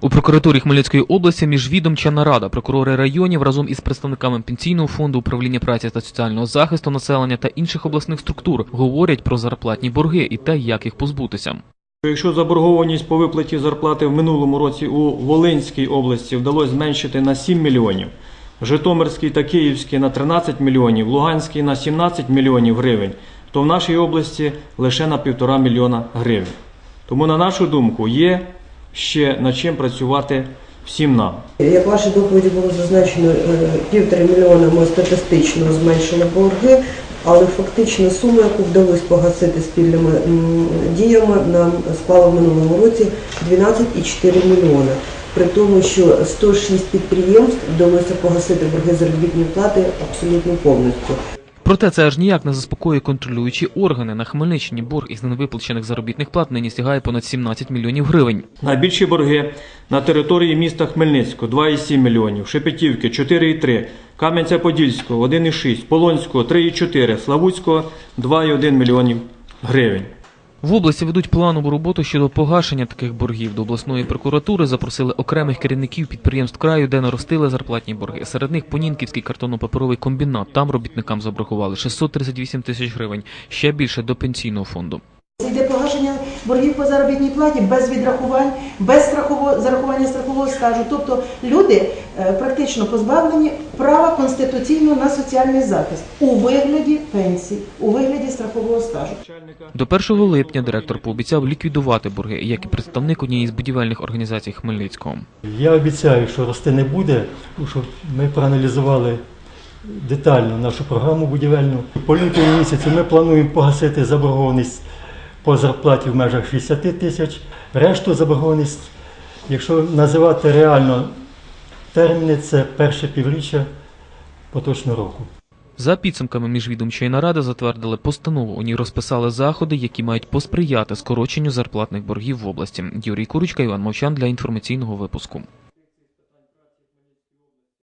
У прокуратурі Хмельницької області міжвідомча нарада прокурори районів разом із представниками пенсійного фонду управління праці та соціального захисту населення та інших обласних структур говорять про зарплатні борги і те, як їх позбутися. Якщо заборгованість по виплаті зарплати в минулому році у Волинській області вдалося зменшити на 7 мільйонів, Житомирській та Київській на 13 мільйонів, Луганській на 17 мільйонів гривень, то в нашій області лише на 1,5 мільйона гривень. Тому, на нашу думку, є ще над чим працювати всім нам. Як в вашій доповіді було зазначено, е, півтора мільйона ми статистично зменшили борги, але фактично сума, яку вдалося погасити спільними діями, нам склала в минулому році 12,4 мільйона. При тому, що 106 підприємств вдалося погасити борги заробітної плати абсолютно повністю. Проте це аж ніяк не заспокоює контролюючі органи. На Хмельниччині борг із невиплачених заробітних плат нині сягає понад 17 мільйонів гривень. Найбільші борги на території міста Хмельницького 2,7 мільйонів, Шепетівки 4,3, Кам'янця-Подільського 1,6, Полонського 3,4, Славутського 2,1 мільйонів гривень. В області ведуть планову роботу щодо погашення таких боргів. До обласної прокуратури запросили окремих керівників підприємств краю, де наростили зарплатні борги. Серед них Понінківський картонно-паперовий комбінат. Там робітникам забракували 638 тисяч гривень, ще більше до пенсійного фонду. Йде погашення боргів по заробітній платі без відрахувань, без страхового зарахування страхового стажу. Тобто люди е, практично позбавлені права конституційного на соціальний захист у вигляді пенсій, у вигляді страхового стажу. До 1 липня директор пообіцяв ліквідувати борги, як і представник однієї з будівельних організацій Хмельницького. Я обіцяю, що рости не буде, тому що ми проаналізували детально нашу програму будівельну. По лютому місяці ми плануємо погасити заборгованість по зарплаті в межах 60 тисяч. Решту заборгованість, якщо називати реально терміни, це перше півріччя поточного року. За підсумками міжвідомчої наради затвердили постанову. У ній розписали заходи, які мають посприяти скороченню зарплатних боргів в області. Юрій Курочка, Іван Мовчан для інформаційного випуску.